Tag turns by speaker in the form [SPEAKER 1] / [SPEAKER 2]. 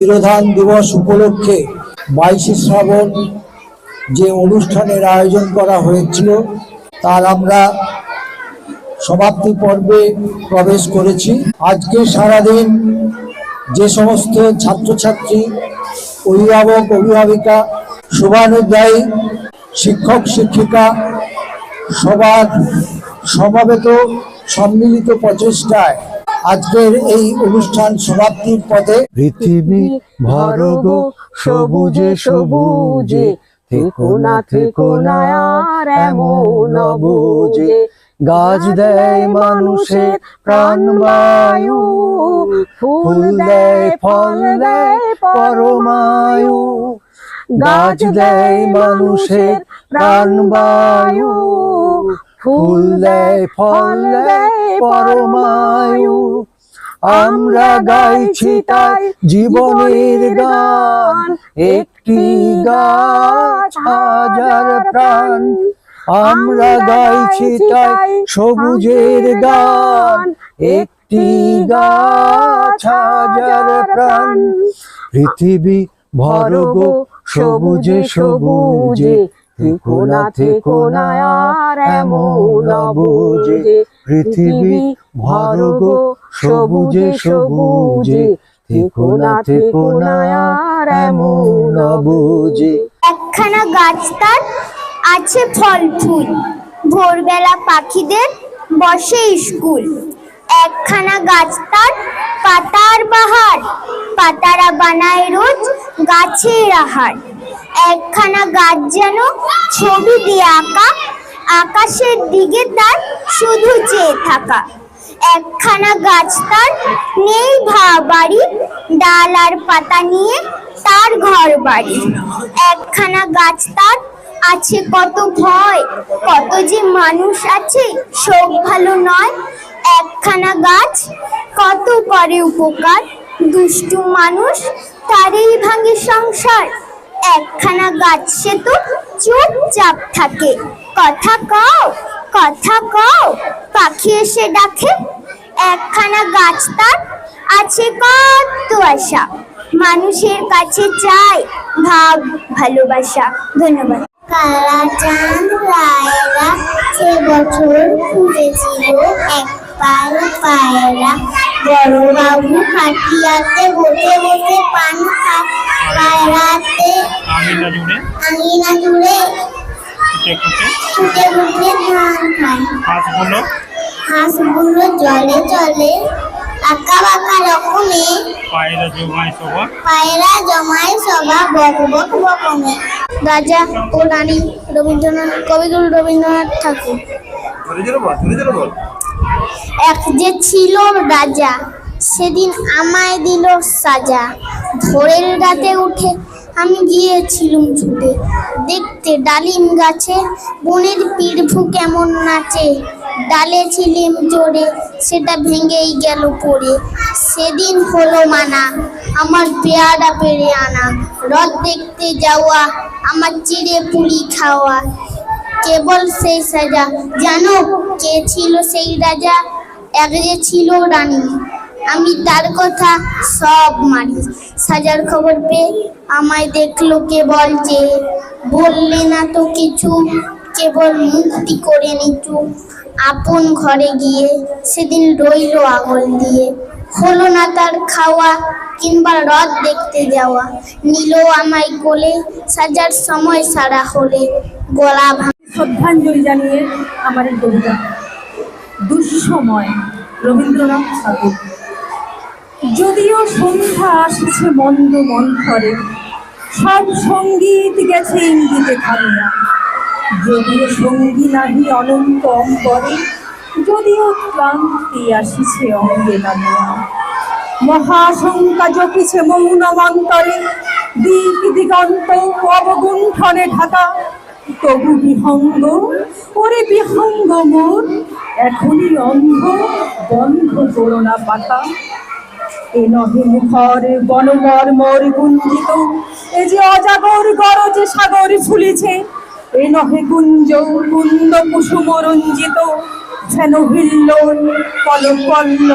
[SPEAKER 1] তিরোধান দিবস উপলক্ষে বাইশে শ্রাবণ যে অনুষ্ঠানের আয়োজন করা হয়েছিল, তার আমরা সমাপ্তি পর্বে প্রবেশ করেছি। আজকে সারাদিন যে সমস্ত ছাত্রছাত্রী, অভিভাবক, অভিভাবিকা, শুভানুধ্যায়ী, শিক্ষক, শিক্ষিকা, সবার সমাবেত সম্মিলিত প্রচেষ্টায় আজকের এই অনুষ্ঠান সমাপ্তির পথে
[SPEAKER 2] পৃথিবী ভর গো সবুজে সবুজে, থেকো না থেকো না, আর এমন বুঝে গাছ দেয় মানুষের প্রাণ বায়ু ফুল দেয়, ফল দেয় পরমায়ু। গাছ দেয় মানুষের প্রাণবায়ু ফুল দেয় ফল দেয় পরমায়ু। আমরা গাইছি তাই জীবনের গান। একটি গাছ হাজার প্রাণ। আমরা গাইছি তাই সবুজের গান। একটি গাছ হাজার প্রাণ। পৃথিবী ভর গো সবুজে সবুজে। থেকো না আর এমন বুঝে পৃথিবী ভর গো সবুজে সবুজে থেকো না আর এমন বুঝে
[SPEAKER 3] একখানা গাছ তার আছে ফল ফুল ভোরবেলা পাখিদের বসে স্কুল। একখানা গাছ তার পাতার বাহার। পাতারা বানায় রোজ গাছের আহার। একখানা গাছ যেন ছবি দিয়ে আঁকা, আকাশের দিকে তার শুধু চেয়ে থাকা। একখানা গাছ তার নেই ভা বাড়ি ডাল আর পাতা নিয়ে তার ঘর বাড়ি একখানা গাছ তার আছে কত ভয়, কত যে মানুষ আছে শোক ভালো নয়। একখানা গাছ কত করে উপকার, দুষ্টু মানুষ তারই ভাঙে সংসার। একখানা গাছ তো চুপচাপ থাকে। কথা কও কথা কও, পাখি এসে ডাকে, একখানা গাছ তার আছে কত আশা। মানুষের কাছে চাই ভাব ভালোবাসা ধন্যবাদ কালা চাঁদ রায়রা সে বছর ফুটেছিল এক পাল পায়রা বড় বাবু খাটিয়াতে বসে বসে পান খায় পায়রাতে
[SPEAKER 4] আঙিনা জুড়ে
[SPEAKER 3] আঙিনা জুড়ে
[SPEAKER 4] ফুটে ফুটে
[SPEAKER 3] ফুটে ফুটে ধান খায়
[SPEAKER 4] হাঁসগুলো
[SPEAKER 3] হাঁসগুলো জলে চলে আঁকা বাঁকা রকমে
[SPEAKER 4] পায়রা জমায় সবা
[SPEAKER 3] পায়রা জমায় সভা বক বক বকমে। রাজা ও রানী রবীন্দ্রনাথ কবিগুরু রবীন্দ্রনাথ ঠাকুর। এক যে ছিল রাজা সেদিন আমায় দিল সাজা। ভোরের রাতে উঠে আমি গিয়েছিলুম ছুটে। দেখতে ডালিম গাছে বনের পিড়ভু কেমন নাচে। ডালে ছিলিম চড়ে সেটা ভেঙেই গেল পড়ে। সেদিন হলো মানা, আমার পেয়ারা পেরে আনা। রথ দেখতে যাওয়া, আমার চিড়ে পুলি খাওয়া। কেবল সেই সাজা, জানো কে ছিল সেই রাজা? এক যে ছিল রানী। আমি তার কথা সব মানি। সাজার খবর পেয়ে আমায় দেখল কেবল যে, বললে না তো কিছু কেবল মুক্তি করে নিচু আপন ঘরে গিয়ে সেদিন রইল আগল দিয়ে। হলো না তার খাওয়া কিংবা রথ দেখতে যাওয়া। নিল আমায় কোলে, সাজার সময় সারা হলে। গলা
[SPEAKER 5] শ্রদ্ধাঞ্জলি জানিয়ে আমার এই কবিতা। দুঃসময় রবীন্দ্রনাথ ঠাকুর। যদিও সন্ধ্যা আসছে মন্দ মন্থরে, সব সংগীত গেছে ইঙ্গিতে থামিয়া। যদিও সঙ্গী নাহি অনন্ত অম্বরে যদিও ক্লান্তি আসিছে অঙ্গে নামিয়া। মহাশঙ্কা জপিছে মৌন মন্তরে দিক দিগন্ত অবগুণ্ঠনে ঢাকা। তবু বিহঙ্গ, ওরে বিহঙ্গ মোর, এখনই অন্ধ, বন্ধ করোনা পাতা। এ নহে মুখর বনমর মর গুঞ্জিত এ যে অজাগর গরজে সাগর ফুলিছে এ নহে কুঞ্জ কুন্দ কুসুম রঞ্জিত পল পল্ল